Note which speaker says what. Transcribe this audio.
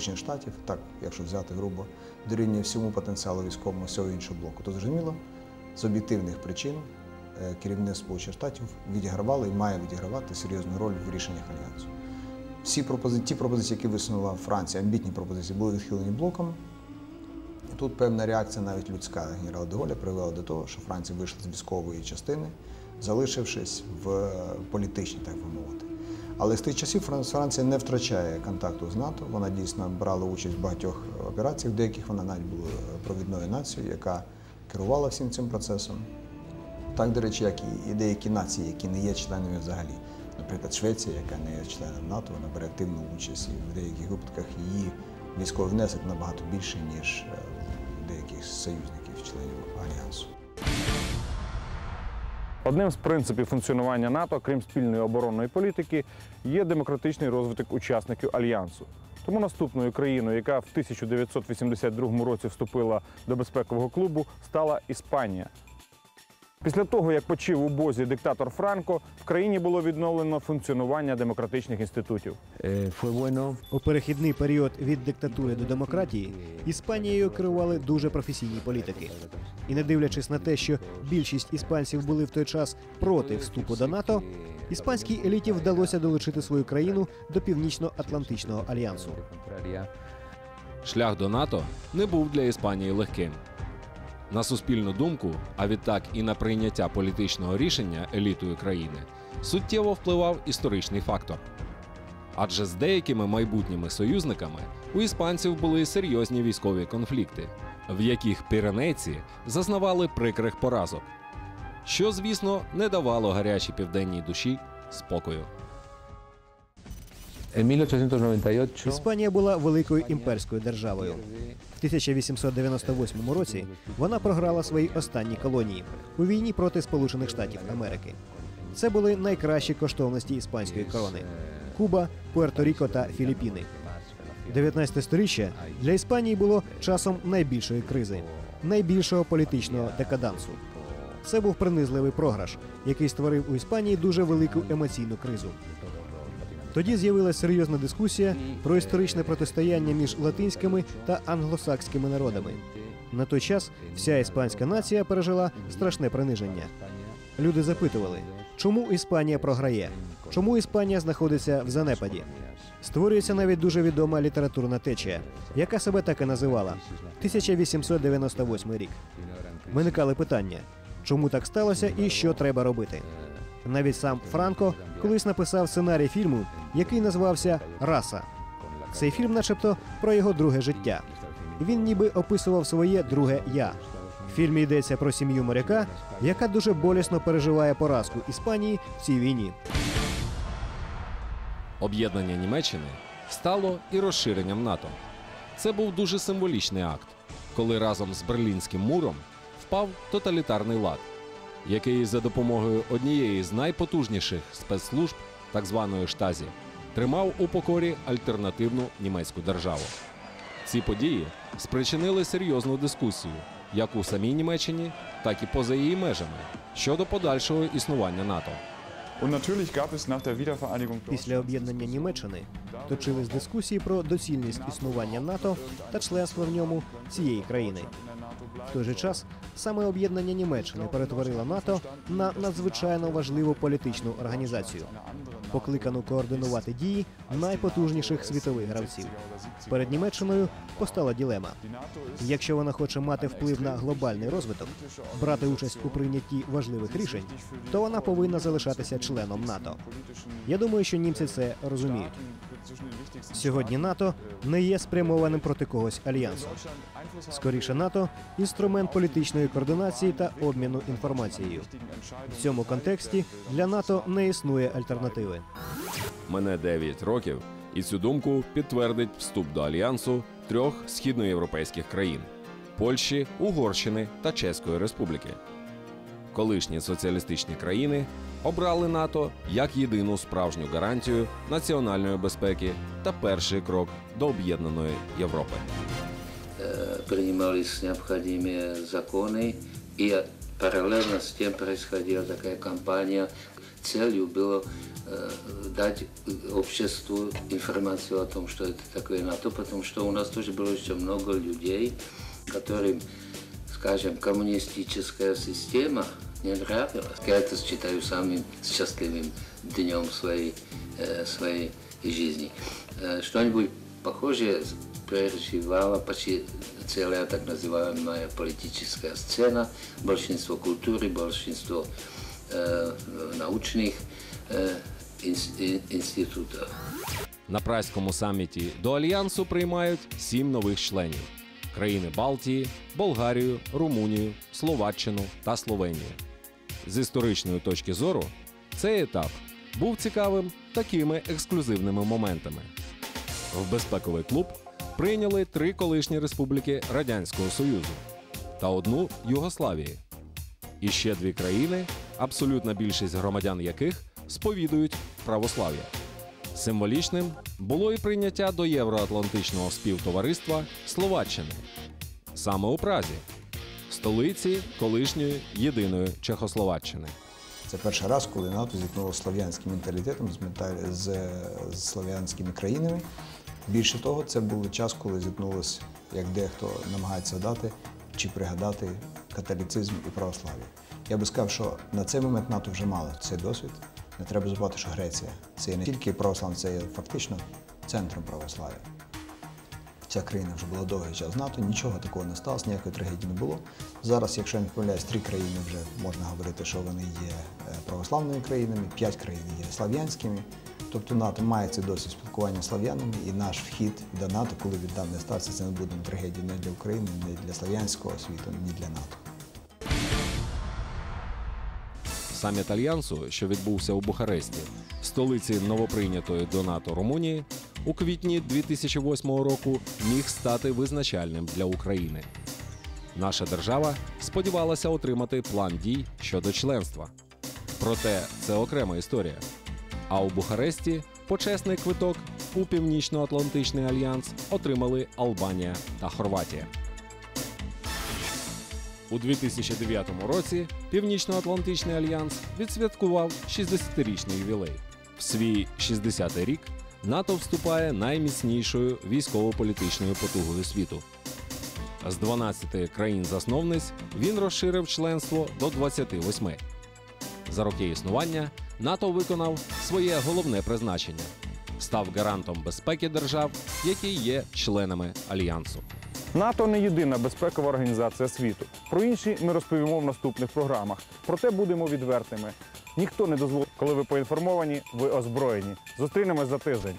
Speaker 1: Штатів, так, якщо взяти грубо, дорівнює всьому потенціалу військовому всього іншого блоку. То зрозуміло, з об'єктивних причин е, керівництво Сполучених Штатів відігравало і має відігравати серйозну роль в рішеннях альянсу. Всі пропозиції, ті пропозиції, які висунула Франція, амбітні пропозиції, були відхилені блоком. Тут певна реакція, навіть людська генерала Деголя, привела до того, що Франція вийшла з військової частини, залишившись в політичній, так би мовити. Але з тих часів Франція не втрачає контакту з НАТО. Вона дійсно брала участь в багатьох операціях, в деяких вона навіть була провідною нацією, яка керувала всім цим процесом. Так, до речі, як і- і деякі нації, які не є членами взагалі. Наприклад, Швеція, яка не є членом НАТО, вона бере активну участь і в деяких випадках її військовий внесок набагато більший, ніж е, деяких союзників, членів Альянсу.
Speaker 2: Одним з принципів функціонування НАТО, крім спільної оборонної політики, є демократичний розвиток учасників альянсу. Тому наступною країною, яка в 1982 році вступила до безпекового клубу, стала Іспанія. Після того, як почив у бозі диктатор Франко, в країні було відновлено функціонування демократичних інститутів.
Speaker 3: Eh,
Speaker 4: У перехідний період від диктатури до демократії Іспанією керували дуже професійні політики. І не дивлячись на те, що більшість іспанців були в той час проти вступу до НАТО, іспанській еліті вдалося долучити свою країну до Північно-Атлантичного альянсу.
Speaker 5: Шлях до НАТО не був для Іспанії легким. На суспільну думку, а відтак і на прийняття політичного рішення елітою країни, суттєво впливав історичний фактор. Адже з деякими майбутніми союзниками у іспанців були серйозні військові конфлікти, в яких піренейці зазнавали прикрих поразок, що, звісно, не давало гарячій південній душі спокою.
Speaker 3: En 1898
Speaker 4: Іспанія була великою імперською державою. В 1898 році вона програла свої останні колонії у війні проти Сполучених Штатів Америки. Це були найкращі коштовності іспанської корони: Куба, Пуерто-Ріко та Філіппіни. 19 сторіччя для Іспанії було часом найбільшої кризи, найбільшого політичного декадансу. Це був принизливий програш, який створив у Іспанії дуже велику емоційну кризу. Тоді з'явилася серйозна дискусія про історичне протистояння між латинськими та англосакськими народами. На той час вся іспанська нація пережила страшне приниження. Люди запитували, чому Іспанія програє, чому Іспанія знаходиться в занепаді. Створюється навіть дуже відома літературна течія, яка себе так і називала 1898 рік. Виникали питання, чому так сталося і що треба робити. Навіть сам Франко колись написав сценарій фільму, який назвався Раса. Цей фільм, начебто, про його друге життя. Він ніби описував своє друге я. В фільмі йдеться про сім'ю моряка, яка дуже болісно переживає поразку Іспанії в цій війні.
Speaker 5: Об'єднання Німеччини стало і розширенням НАТО. Це був дуже символічний акт, коли разом з Берлінським муром впав тоталітарний лад, який за допомогою однієї з найпотужніших спецслужб, так званої штазі, тримав у покорі альтернативну німецьку державу. Ці події спричинили серйозну дискусію як у самій Німеччині, так і поза її межами щодо подальшого існування НАТО.
Speaker 4: Після об'єднання Німеччини точились дискусії про доцільність існування НАТО та членства в ньому цієї країни. В той же час саме об'єднання Німеччини перетворило НАТО на надзвичайно важливу політичну організацію, покликану координувати дії найпотужніших світових гравців. Перед Німеччиною постала ділема. Якщо вона хоче мати вплив на глобальний розвиток, брати участь у прийнятті важливих рішень, то вона повинна залишатися членом НАТО. Я думаю, що німці це розуміють. Сьогодні НАТО не є спрямованим проти когось альянсу. Скоріше НАТО інструмент політичної координації та обміну інформацією. В цьому контексті для НАТО не існує альтернативи.
Speaker 5: Мине 9 років, і цю думку підтвердить вступ до альянсу трьох східноєвропейських країн Польщі, Угорщини та Чеської Республіки Колишні соціалістичні країни обрали НАТО як єдину справжню гарантію національної безпеки та перший крок до об'єднаної Європи.
Speaker 6: принимались необходимые законы, и параллельно с тем происходила такая кампания. Целью было э, дать обществу информацию о том, что это такое НАТО, потому что у нас тоже было еще много людей, которым, скажем, коммунистическая система не нравилась. Я это считаю самым счастливым днем своей, э, своей жизни. Э, Что-нибудь похожее переживала почти целая так называемая политическая сцена, большинство культуры, большинство э, научных э, инс- ин- институтов.
Speaker 5: На прайському саміті до альянсу приймають сім нових членів: країни Балтії, Болгарію, Румунію, Словаччину та Словенію. З історичної точки зору, цей етап був цікавим такими ексклюзивними моментами. В безпековий клуб прийняли три колишні республіки Радянського Союзу та одну Югославії. І ще дві країни, абсолютна більшість громадян яких сповідують православ'я. Символічним було і прийняття до Євроатлантичного співтовариства Словаччини саме у Празі, столиці колишньої єдиної Чехословаччини.
Speaker 1: Це перший раз, коли НАТО зіткнулося з слов'янським менталітетом, з слов'янськими країнами. Більше того, це був час, коли зіткнулося, як дехто намагається дати чи пригадати католіцизм і православ'я. Я би сказав, що на цей момент НАТО вже мало цей досвід. Не треба забувати, що Греція це не тільки православ'я, це є фактично центром православ'я. Ця країна вже була довгий час НАТО, нічого такого не сталося, ніякої трагедії не було. Зараз, якщо я не помиляюсь, три країни вже можна говорити, що вони є е, православними країнами, п'ять країн є слав'янськими. Тобто НАТО має цей досвід спілкування з слав'янами, і наш вхід до НАТО, коли він там не стався, це не буде трагедією не для України, не для слав'янського світу, ні для НАТО.
Speaker 5: Саміт альянсу, що відбувся у Бухаресті, столиці новоприйнятої до НАТО Румунії, у квітні 2008 року міг стати визначальним для України. Наша держава сподівалася отримати план дій щодо членства. Проте це окрема історія. А у Бухаресті почесний квиток у Північно-Атлантичний альянс отримали Албанія та Хорватія. У 2009 році Північно-Атлантичний альянс відсвяткував 60-річний ювілей. В свій 60-й рік НАТО вступає найміцнішою військово-політичною потугою світу. З 12 країн-засновниць він розширив членство до 28. За роки існування НАТО виконав своє головне призначення став гарантом безпеки держав, які є членами альянсу.
Speaker 2: НАТО не єдина безпекова організація світу. Про інші ми розповімо в наступних програмах. Проте будемо відвертими. Ніхто не дозволить, коли ви поінформовані, ви озброєні. Зустрінемось за тиждень.